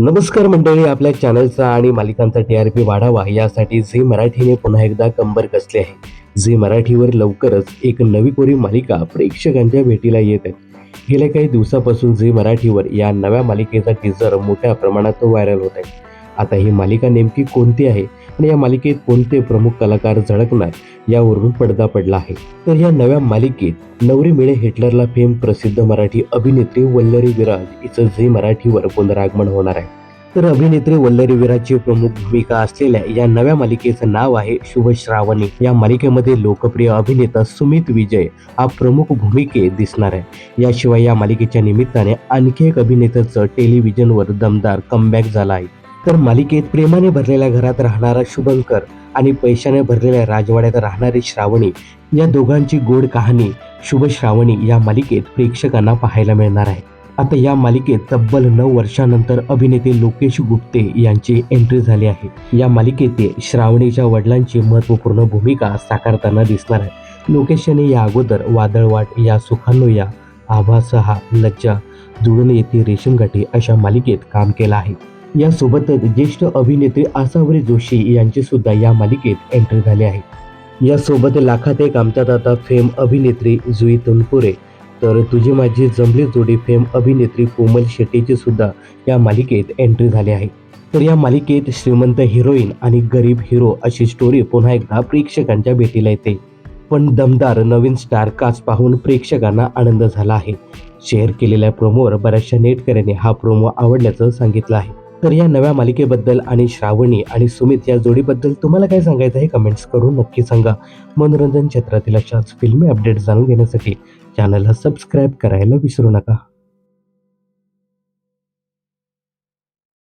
नमस्कार मंडळी आपल्या चॅनलचा आणि मालिकांचा टी आर पी वाढावा यासाठी झी मराठीने पुन्हा एकदा कंबर कसले आहे. झी मराठीवर लवकरच एक नवी कोरी मालिका प्रेक्षकांच्या भेटीला येत आहे. गेल्या काही दिवसापासून झी मराठीवर या नव्या मालिकेचा टीजर मोठ्या प्रमाणात व्हायरल होत आहे. आता ही मालिका नेमकी कोणती आहे? आणि या मालिकेत कोणते प्रमुख कलाकार झळकणार यावरून पडदा पडला आहे. तर या नव्या मालिकेत नवरी मिळे हिटलरला फेम प्रसिद्ध मराठी अभिनेत्री वल्लरी विराज हिचं झी मराठीवर पुनरागमन होणार आहे. तर अभिनेत्री वल्लरी विराजची प्रमुख भूमिका असलेल्या या नव्या मालिकेचं नाव आहे शुभ श्रावणी या मालिकेमध्ये लोकप्रिय अभिनेता सुमित विजय हा प्रमुख भूमिकेत दिसणार आहे. याशिवाय या मालिकेच्या निमित्ताने आणखी एक अभिनेत्याचं टेलिव्हिजनवर दमदार कमबॅक झाला आहे. तर मालिकेत प्रेमाने भरलेल्या घरात राहणारा शुभंकर आणि पैशाने भरलेल्या राजवाड्यात राहणारी श्रावणी या दोघांची गोड कहाणी शुभ श्रावणी या मालिकेत प्रेक्षकांना पाहायला मिळणार आहे. आता या मालिकेत तब्बल नऊ वर्षानंतर अभिनेते लोकेश गुप्ते यांची एंट्री झाली आहे. या मालिकेत ते श्रावणीच्या वडिलांची महत्त्वपूर्ण भूमिका साकारताना दिसणार आहे. लोकेश यांनी या अगोदर वादळवाट या सुखानो या आभासहा लज्जा जुळून येते रेशीमगाठी अशा मालिकेत काम केलं आहे. यासोबतच ज्येष्ठ अभिनेत्री आसावरी जोशी यांची सुद्धा या मालिकेत एंट्री झाली आहे. यासोबत लाखात एक आमच्यात आता फेम अभिनेत्री जुई तनपुरे तर तुझी माझी जमली जोडी फेम अभिनेत्री कोमल शेट्टीची सुद्धा या मालिकेत एंट्री झाली आहे. तर या मालिकेत श्रीमंत हिरोईन आणि गरीब हिरो अशी स्टोरी पुन्हा एकदा प्रेक्षकांच्या भेटीला येते. पण दमदार नवीन स्टार कास्ट पाहून प्रेक्षकांना आनंद झाला आहे. शेअर केलेल्या प्रोमोवर बऱ्याचशा नेटकऱ्यांनी हा प्रोमो आवडल्याचं सांगितलं आहे. तर या नव्या मालिकेबद्दल आणि श्रावणी आणि सुमित या जोडीबद्दल तुम्हाला काय सांगायचं आहे कमेंट्स करून नक्की सांगा. मनोरंजन क्षेत्रातील अशाच फिल्मी अपडेट जाणून घेण्यासाठी चॅनलला सबस्क्राईब करायला विसरू नका.